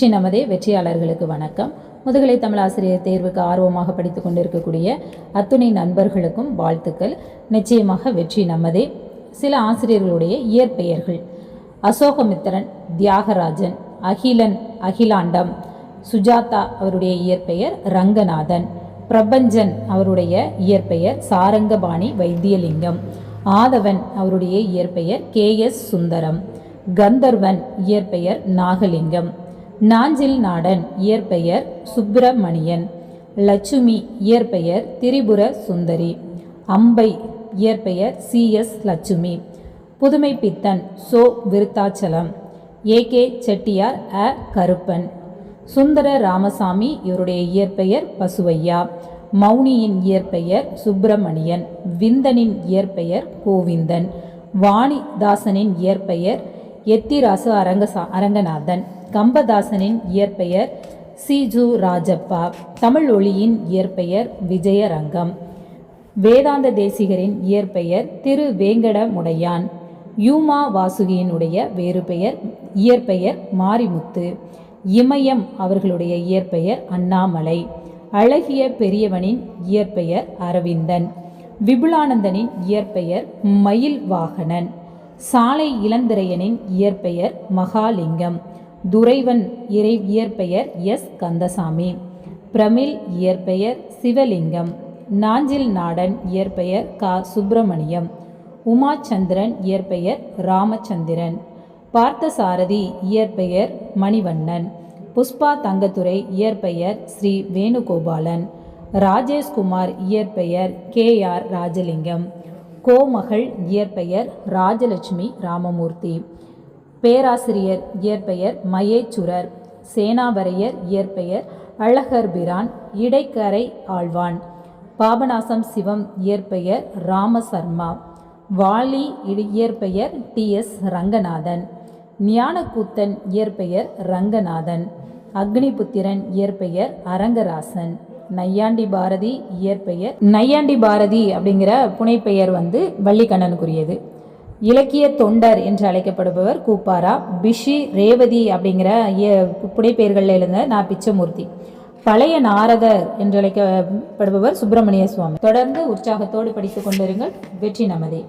வெற்றி நமதே வெற்றியாளர்களுக்கு வணக்கம். முதுகலை தமிழ் ஆசிரியர் தேர்வுக்கு ஆர்வமாக படித்து கொண்டிருக்கக்கூடிய அத்துணை நண்பர்களுக்கும் வாழ்த்துக்கள். நிச்சயமாக வெற்றி நமதே. சில ஆசிரியர்களுடைய இயற்பெயர்கள். அசோகமித்திரன் தியாகராஜன் அகிலன் அகிலாண்டம் சுஜாதா அவருடைய இயற்பெயர் ரங்கநாதன் பிரபஞ்சன் அவருடைய இயற்பெயர் சாரங்கபாணி வைத்தியலிங்கம் ஆதவன் அவருடைய இயற்பெயர் கே எஸ் சுந்தரம் கந்தர்வன் இயற்பெயர் நாகலிங்கம் நாஞ்சில் நாடன் இயற்பெயர் சுப்பிரமணியன். லட்சுமி இயற்பெயர் திரிபுர சுந்தரி. அம்பை இயற்பெயர் C S Lakshmi. Pudhumai Pithan Cho Virudhachalam. A K Chettiar அ கருப்பன். சுந்தர ராமசாமி இவருடைய இயற்பெயர் பசுவையா. மௌனியின் இயற்பெயர் சுப்பிரமணியன். விந்தனின் இயற்பெயர் கோவிந்தன். வாணிதாசனின் இயற்பெயர் எத்திராசு அரங்கசா அரங்கநாதன். கம்பதாசனின் இயற்பெயர் சிஜு ராஜப்பா. தமிழ் ஒளியின் இயற்பெயர் விஜயரங்கம். வேதாந்த தேசிகரின் இயற்பெயர் திரு வேங்கடமுடையான். யூமா வாசுகியினுடைய வேறு பெயர் இயற்பெயர் மாரிமுத்து. இமயம் அவர்களுடைய இயற்பெயர் அண்ணாமலை. அழகிய பெரியவனின் இயற்பெயர் அரவிந்தன். விபுலானந்தனின் இயற்பெயர் மயில் வாகனன் சாலை இளந்திரையனின் இயற்பெயர் மகாலிங்கம். துரைவன் இறை இயற்பெயர் எஸ். கந்தசாமி. பிரமிழ் இயற்பெயர் சிவலிங்கம். நாஞ்சில் நாடன் இயற்பெயர் க. சுப்பிரமணியம். உமாச்சந்திரன் இயற்பெயர் ராமச்சந்திரன். பார்த்தசாரதி இயற்பெயர் மணிவண்ணன். புஷ்பா தங்கத்துரை இயற்பெயர் ஸ்ரீ வேணுகோபாலன். ராஜேஷ்குமார் இயற்பெயர் கே. ஆர். ராஜலிங்கம். கோமகள் இயற்பெயர் ராஜலட்சுமி ராமமூர்த்தி. பேராசிரியர் இயற்பெயர் மயேச்சுரர் சேனாவரையர் இயற்பெயர் அழகர்பிரான் இடைக்கரை ஆழ்வான் பாபநாசம் சிவம் இயற்பெயர் ராமசர்மா வாலி இயற்பெயர் டி எஸ் ரங்கநாதன் ஞானக்கூத்தன் இயற்பெயர் ரங்கநாதன் அக்னிபுத்திரன் இயற்பெயர் அரங்கராசன் நையாண்டி பாரதி இயற்பெயர் நையாண்டி பாரதி அப்படிங்கிற புனைப்பெயர் வந்து வள்ளிக்கண்ணனுக்குரியது. இலக்கிய தொண்டர் என்று அழைக்கப்படுபவர் கூப்பாரா பிஷி ரேவதி அப்படிங்கிற இய- புனைப்பெயர்களில் எழுந்த நான் பிச்சமூர்த்தி. பழைய நாரதர் என்று அழைக்கப்படுபவர் சுப்பிரமணிய சுவாமி. தொடர்ந்து உற்சாகத்தோடு படித்துக் கொண்டிருங்கள். வெற்றி நமதே.